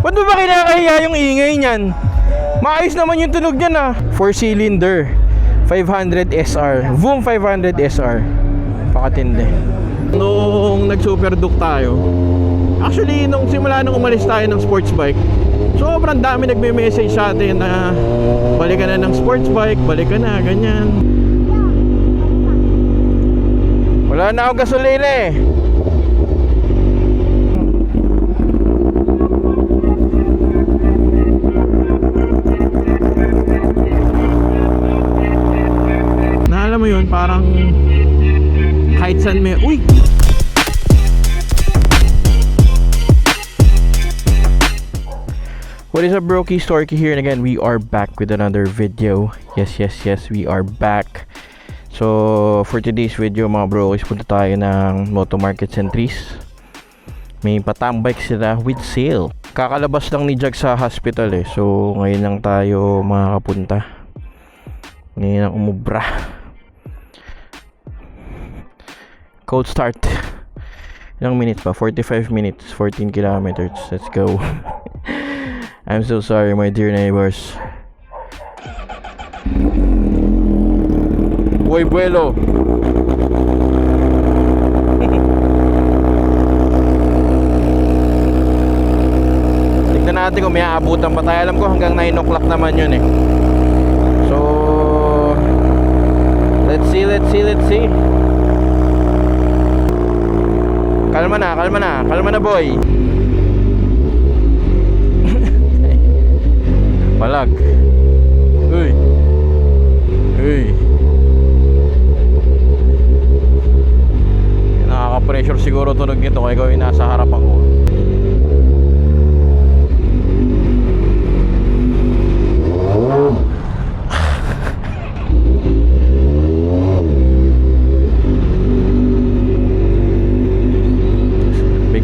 Ba't mo ba kinakahiya yung ingay niyan? Maayos naman yung tunog niyan ah. 4 cylinder. 500 SR. Voom 500 SR. Pakatindi. Nung nag-superduke tayo, actually, nung simula nung umalis tayo ng sports bike, sobrang dami nagme-message sa atin na balik ka na ng sports bike, balik ka na, ganyan. Wala na akong gasolina eh. Yun, parang kahit saan may, uy! What is up Brokey? Storky here and again we are back with another video. Yes yes yes we are back. So for today's video mga Brokies punta tayo ng Moto Market Centris. May patambike sila with sale. Kakalabas lang ni Jag sa hospital eh. So ngayon lang tayo makakapunta. Ngayon ang umubra Cold start Ilang minutes pa? 45 minutes 14 kilometers Let's go I'm so sorry, my dear neighbors. Boy Buelo. Tignan natin kung may aabutan pa tayo. Alam ko hanggang 9 o'clock naman yun eh. So, let's see, let's see, let's see. Kalma na, kalma na, kalma na boy. Palag. Uy. Uy. Nakaka-pressure siguro tunog nito kaya yung nasa harapan ko.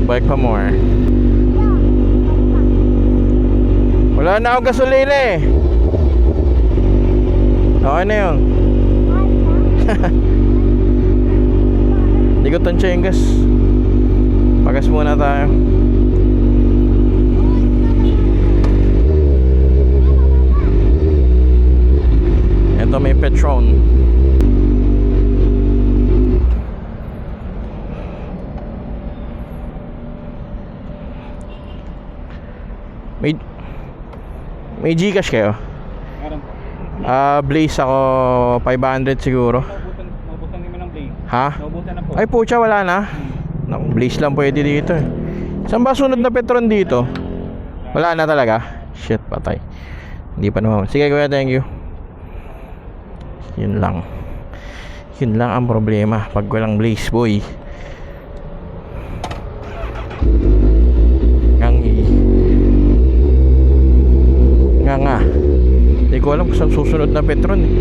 Big bike pa more. Wala na akong gasolina eh. Okay na yun. Hindi ko tansya yung gas. Pagas muna tayo. Ito may Petron. May may Gcash kayo? Meron po. Ah, Blaze ako 500 siguro. Naubutan, naubutan naman ng play. Ha? Naubutan na po. Ay pucha wala na. Naku, Blaze lang pwede dito eh. Saan ba sunod na Petron dito? Wala na talaga. Shit, patay. Hindi pa naman. Sige kuya, thank you. Yun lang. Yun lang ang problema pag walang Blaze boy. Ko alam kung saan susunod na Petron eh.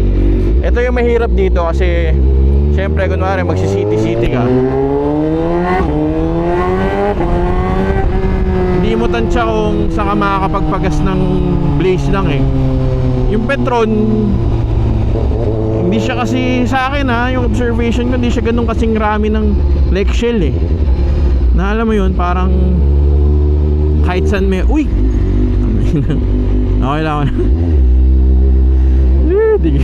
Ito yung mahirap dito kasi Siyempre, kunwari magsi-city-city ka Hindi mo tansya kung saan ka makakapagpagas ng blaze lang eh Yung Petron Hindi siya kasi sa akin ha Yung observation ko, hindi siya ganun kasing rami ng like shell eh Na alam mo yun, parang Kahit saan may Uy! Okay lang Eh, di-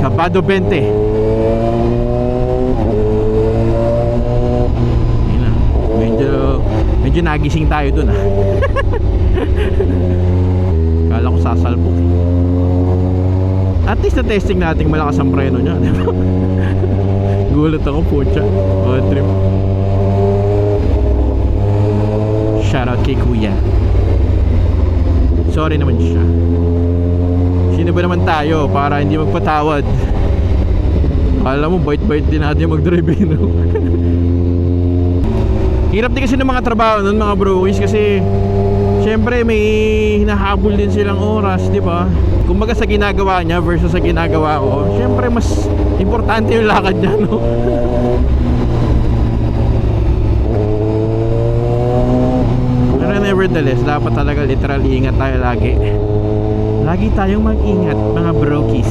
Kabado 20 Yun na. Medyo Medyo nagising tayo dun ah. Kala ko sasalpok At least na testing natin malakas ang preno niya? Gulat ako putya Bad trip. Shoutout kay kuya Sorry naman siya Sino ba naman tayo para hindi magpatawad Alam mo, bait-bait din natin mag-drive eh, no? Hirap din kasi ng mga trabaho nun mga brois kasi Siyempre may hinahabol din silang oras, di ba? Kumbaga sa ginagawa niya versus sa ginagawa ko Siyempre mas importante yung lakad niya, no? Pero nevertheless, dapat talaga literal ingat tayo lagi Lagi tayong mag-ingat mga brokies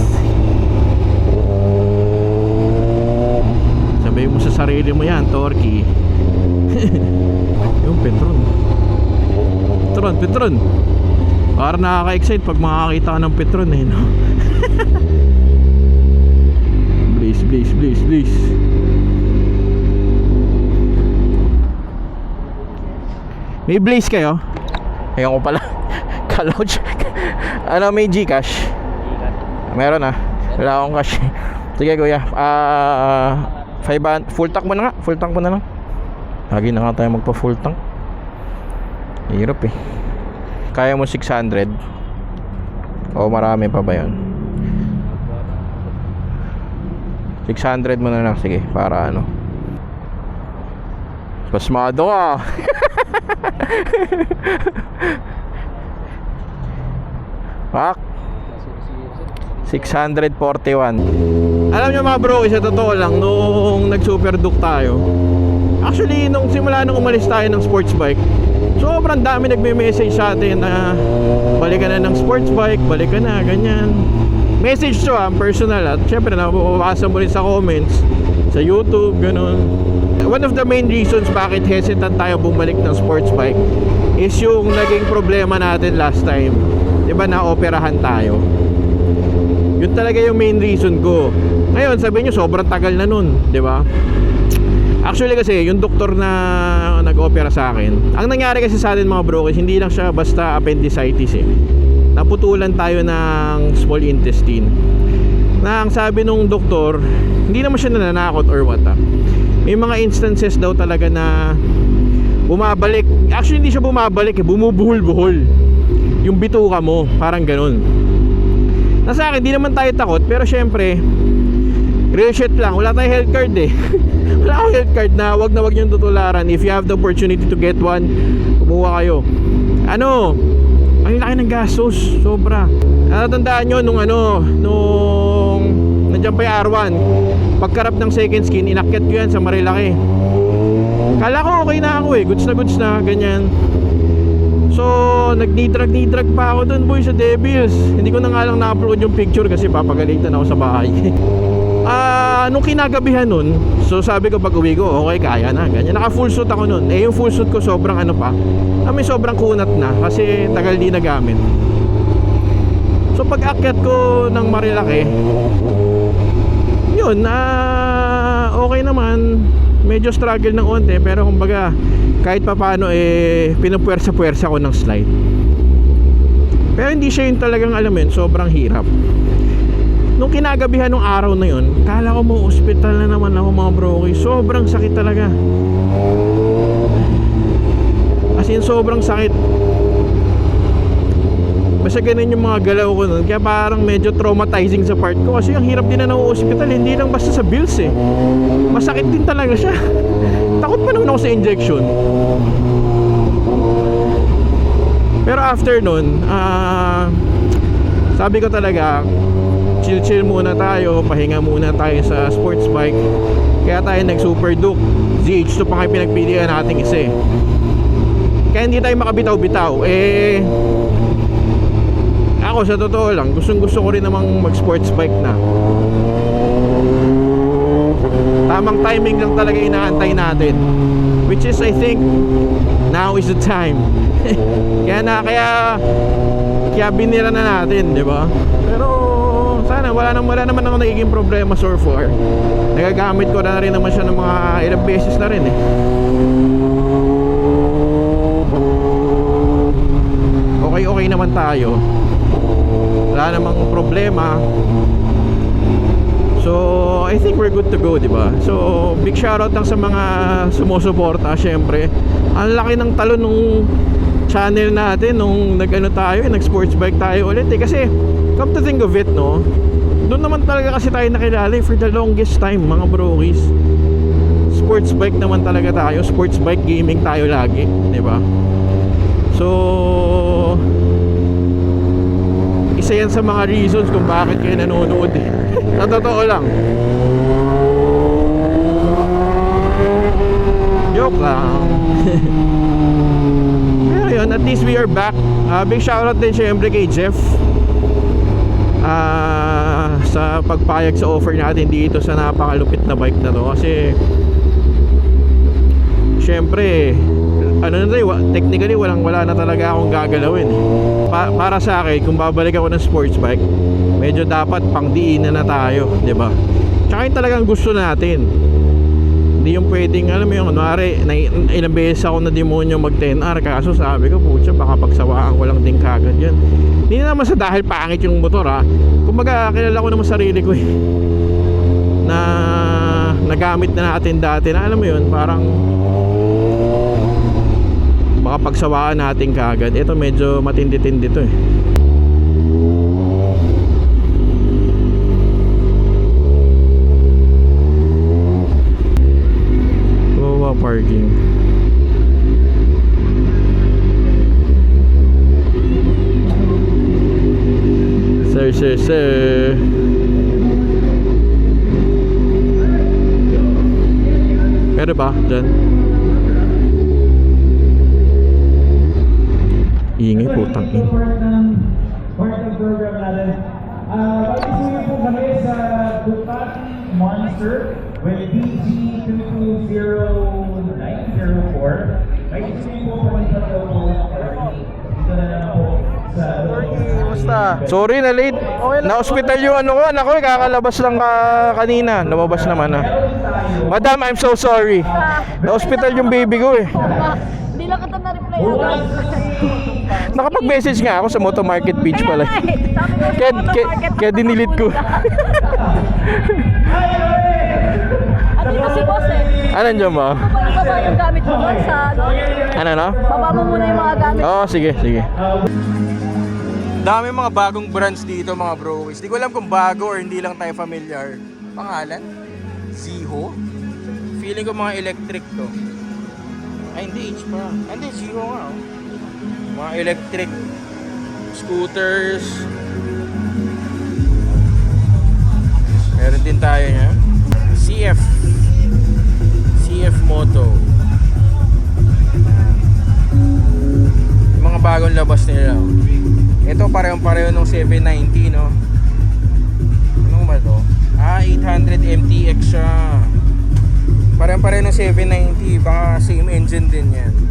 Sabihin mo sa sarili mo yan, Torky yung Petron. Petron, Petron. Parang nakaka-excite pag makakita ka ng Petron eh, no? please, please, please, please. May blaze kayo? Ayun ko pala. Kalouch. ano, may Gcash? Meron ah. Wala akong cash. Sige kuya. Ah, 500 full tank mo na nga. Full tank mo na lang. Lagi na nga tayo magpa full tank. Hirap eh. Kaya mo 600? O marami pa ba yun? 600 mo na lang. Sige, para ano. Pasmado ka. Pak. 641 Alam nyo mga bro, sa totoo lang Nung nag super duke tayo Actually, nung simula nung umalis tayo ng sports bike Sobrang dami nagme-message sa atin na Balikan na ng sports bike, balikan na, ganyan Message to ah, personal at syempre nababasa mo rin sa comments Sa YouTube, ganun One of the main reasons bakit hesitant tayo bumalik ng sports bike Is yung naging problema natin last time Diba na operahan tayo yun talaga yung main reason ko. Ngayon, sabi nyo, sobrang tagal na nun, di ba? Actually kasi, yung doktor na nag-opera sa akin, ang nangyari kasi sa atin mga bro, hindi lang siya basta appendicitis eh. Naputulan tayo ng small intestine. Na ang sabi nung doktor, hindi naman siya nananakot or what ah. May mga instances daw talaga na bumabalik. Actually, hindi siya bumabalik eh, bumubuhol-buhol. Yung bituka mo, parang ganun. Na sa akin, di naman tayo takot Pero syempre Real shit lang, wala tayong health card eh. Wala akong health card na wag na wag niyong tutularan. If you have the opportunity to get one Kumuha kayo. Ano? Ang laki ng gastos, sobra. Natatandaan nyo nung ano Nung Nandiyan pa yung R1 Pagkarap ng second skin Inakyat ko yan sa Marilaki. Kala ko okay na ako eh. Goods na goods na, ganyan. So, nag-nidrag-nidrag pa ako dun boy sa Devils. Hindi ko na nga lang na-upload yung picture kasi papagalitan ako sa bahay. Ah, nung kinagabihan nun So sabi ko pag uwi ko, okay kaya na Ganyan, naka full suit ako nun. Eh yung full suit ko sobrang ano pa. Ah, May sobrang kunat na Kasi tagal di nagamit. So pag akyat ko ng Marilaki Yun, ah, okay naman. Medyo struggle ng onte Pero kumbaga kahit pa paano eh pinupwersa-pwersa ko ng slide. Pero hindi siya yung talagang alam yun sobrang hirap. Nung kinagabihan ng araw na yun kala ko mo ospital na naman ako mga bro okay, sobrang sakit talaga. As in sobrang sakit basta ganun yung mga galaw ko nun. Kaya parang medyo traumatizing sa part ko. Kasi ang hirap din na na-hospital hindi lang basta sa bills eh. Masakit din talaga siya. Takot pa naman ako sa injection. Pero after nun ah sabi ko talaga chill chill muna tayo pahinga muna tayo sa sports bike. Kaya tayo nag super duke ZH2 pa kayo pinagpilian nating isa eh kaya hindi tayo makabitaw-bitaw. Eh ako sa totoo lang gustong gusto ko rin namang mag sports bike na. Tamang timing lang talaga inaantay natin. Which is I think now is the time. Kaya na kaya kaya binira na natin di ba? Pero sana wala naman wala naman ako nagiging problema so far. Nagagamit ko na rin naman siya ng mga ilang beses na rin eh. Okay okay naman tayo wala namang problema So, I think we're good to go, di ba? So, big shoutout lang sa mga sumusuporta, syempre. Ang laki ng talon nung channel natin nung nag-ano tayo, eh, nag-sports bike tayo ulit eh. Kasi, come to think of it, no? Doon naman talaga kasi tayo nakilala eh, for the longest time, mga brokies. Sports bike naman talaga tayo, sports bike gaming tayo lagi, di ba? So, isa yan sa mga reasons kung bakit kayo nanonood eh. Sa totoo lang. Joke lang. Pero yun, at least we are back. Uh, big shoutout din syempre kay Jeff. Ah, sa pagpayag sa offer natin dito sa napakalupit na bike na to kasi syempre, ano na tayo, technically walang wala na talaga akong gagalawin. Pa- para sa akin, kung babalik ako ng sports bike, medyo dapat pangdiinan na tayo, 'di ba? Tsaka yung talagang gusto natin. Hindi yung pwedeng, alam mo yung, kunwari, na, ilang beses ako na demonyo mag 10R, kaso sabi ko, putya, baka pagsawaan ko lang din kagad yan. Hindi naman sa dahil pangit yung motor ha. Kumbaga, kilala ko naman sarili ko eh. Na nagamit na natin dati na alam mo yun, parang baka pagsawaan natin kagad. Ito medyo matindi-tindi to eh. Goa parking. Sir, sir, sir. Pwede ba? Diyan. Ingay putang ina. Partner program natin. Ah, Pag-isuyo po kami sa Ducati Monster with BG2200904. May isuyo po kami sa Topo Dito na lang po sa Kumusta? Sorry na late. Na-hospital yung ano ko, anak ko, eh, kakalabas lang ka kanina. Lumabas naman ah. Madam, I'm so sorry. Na-hospital yung baby ko eh. Hindi lang kita na-reply. Nakapag-message nga ako sa Moto Market page pala. Kaya, sa kaya, kaya dinilit ko. Si boss eh. ano dyan ba? Ano ba ibaba yung gamit mo doon sa ano? Ano no? Baba mo muna yung mga gamit. Oo, sige, sige. Dami mga bagong brands dito mga bro. Hindi ko alam kung bago or hindi lang tayo familiar. Pangalan? Ziho? Feeling ko mga electric to. Ay, hindi H pa. Hindi, Ziho nga. Oh. Mga electric scooters. Meron din tayo niya. CF. CF Moto. Yung mga bagong labas nila. Ito parehong-pareho nung 790, no? Anong ba to? Ah, 800 MTX siya. Parehong-pareho nung 790. Baka same engine din yan.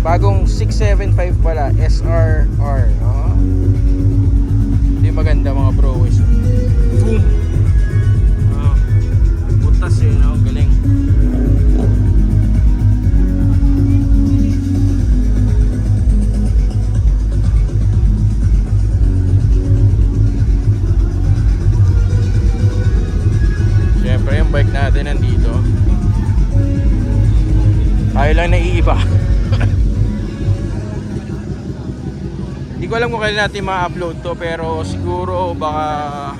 Bagong 675 pala. SRR. Oh. Hindi maganda mga bro. Boom! Oh. Butas eh, no? Kailan natin ma-upload to pero siguro baka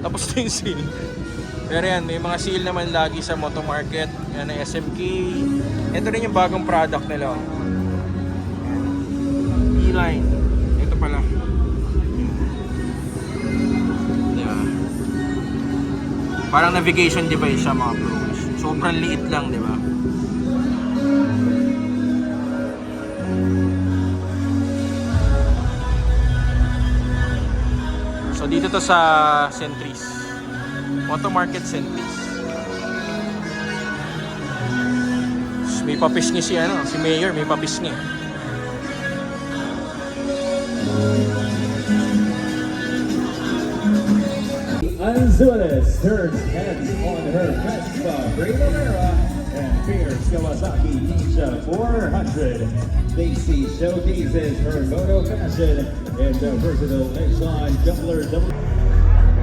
tapos na yung sale. Pero yan, may mga sale naman lagi sa Moto Market. Yan ang SMK. Ito rin yung bagong product nila. oh. E-line. Ito pala. Diba? Parang navigation device siya mga bros. Sobrang liit lang, di ba? Dito to sa Centris. Moto Market Centris. May papisngi si ano, si Mayor, may papisngi. Anzuelis turns heads on her Vespa Primavera and Fierce Kawasaki Ninja 400. Stacy showcases her moto fashion in the versatile Exxon Jumbler W.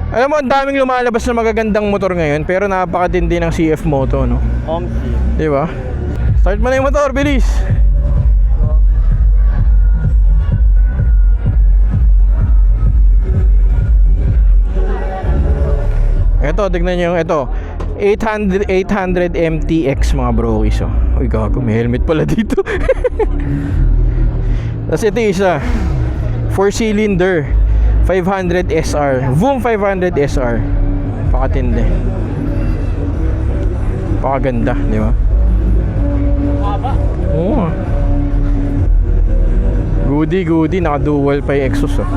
Alam mo, ang daming lumalabas na magagandang motor ngayon pero napakatindi ng CF Moto, no? Omsi. Di ba? Start mo na yung motor, bilis! Ito, tignan nyo yung ito. 800, 800 MTX mga brokies oh. Uy gago, may helmet pala dito. Tapos ito isa. 4 cylinder. 500 SR. Voom 500 SR. Pakatindi. Pakaganda, di ba? Oo. ah. Goody, goody. Naka-dual pa yung exhaust. Oh.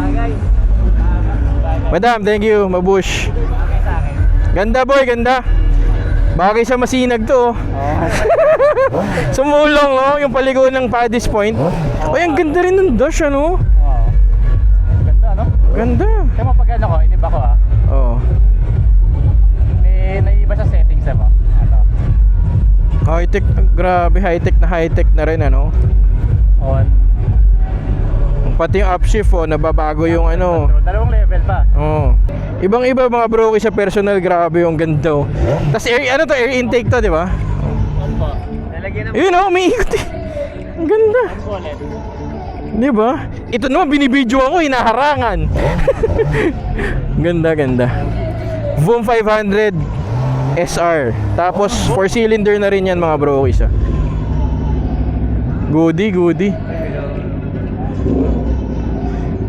Madam, thank you. Mabush. Ganda boy, ganda. Bagay sa masinag to. oh. Sumulong, oh, yung paligo ng Paddy's Point. Ay, ang ganda rin ng dash, ano? Oo. Ganda, no? Ganda. Kaya mo pag ano ko, iniba ko ah. Oo. May naiiba sa settings mo. Ano? High-tech, grabe, high-tech na high-tech na rin, ano? On. Pati yung upshift, oh, nababago yung ano. Dalawang level pa. Oo. Ibang-iba mga broke sa personal, grabe yung ganda, oh. Tapos air, ano to, air intake to, di ba? Yun, oh, umiikot eh. Ang ganda. Di ba? Ito naman, binibidyo ako, hinaharangan. ganda, ganda. Voom 500 SR. Tapos, 4-cylinder na rin yan mga bro, isa. Goody, goody.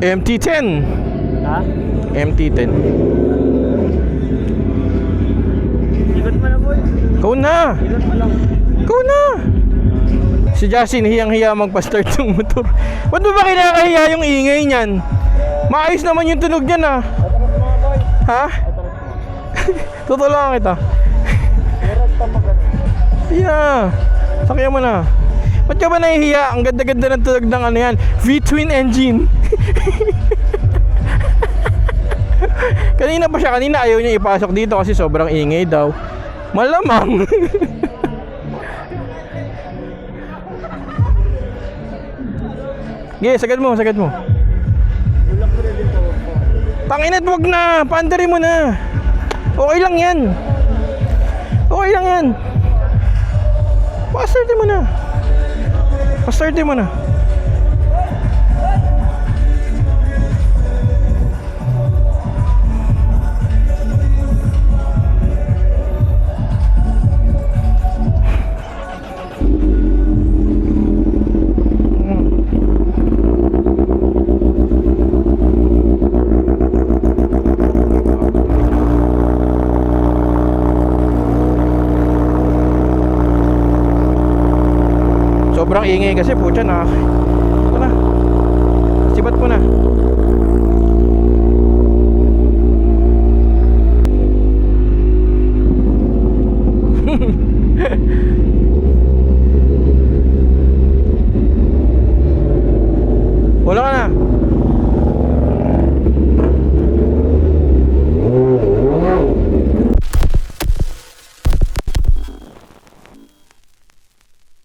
MT-10. Ha? MT-10. Ikot mo na boy. Ikaw na! Ikot mo lang. Ikaw na! Si Justin, hiyang-hiya magpa-start yung motor. Ba't mo ba kinakahiya yung ingay niyan? Maayos naman yung tunog niyan ah. Ha? Tutulungan kita. Yeah. Sakyan mo na. Ba't ka ba nahihiya? Ang ganda-ganda ng tunog ng ano yan. V-twin engine. kanina pa siya. Kanina ayaw niya ipasok dito kasi sobrang ingay daw. Malamang. Sige, sagad mo, sagad mo. Tanginat, wag na. Paandarin mo na. Okay lang yan. Okay lang yan. Pa-startin mo na. Pa-startin mo na. Sobrang ingay kasi po na. Ito na. Sibat mo na.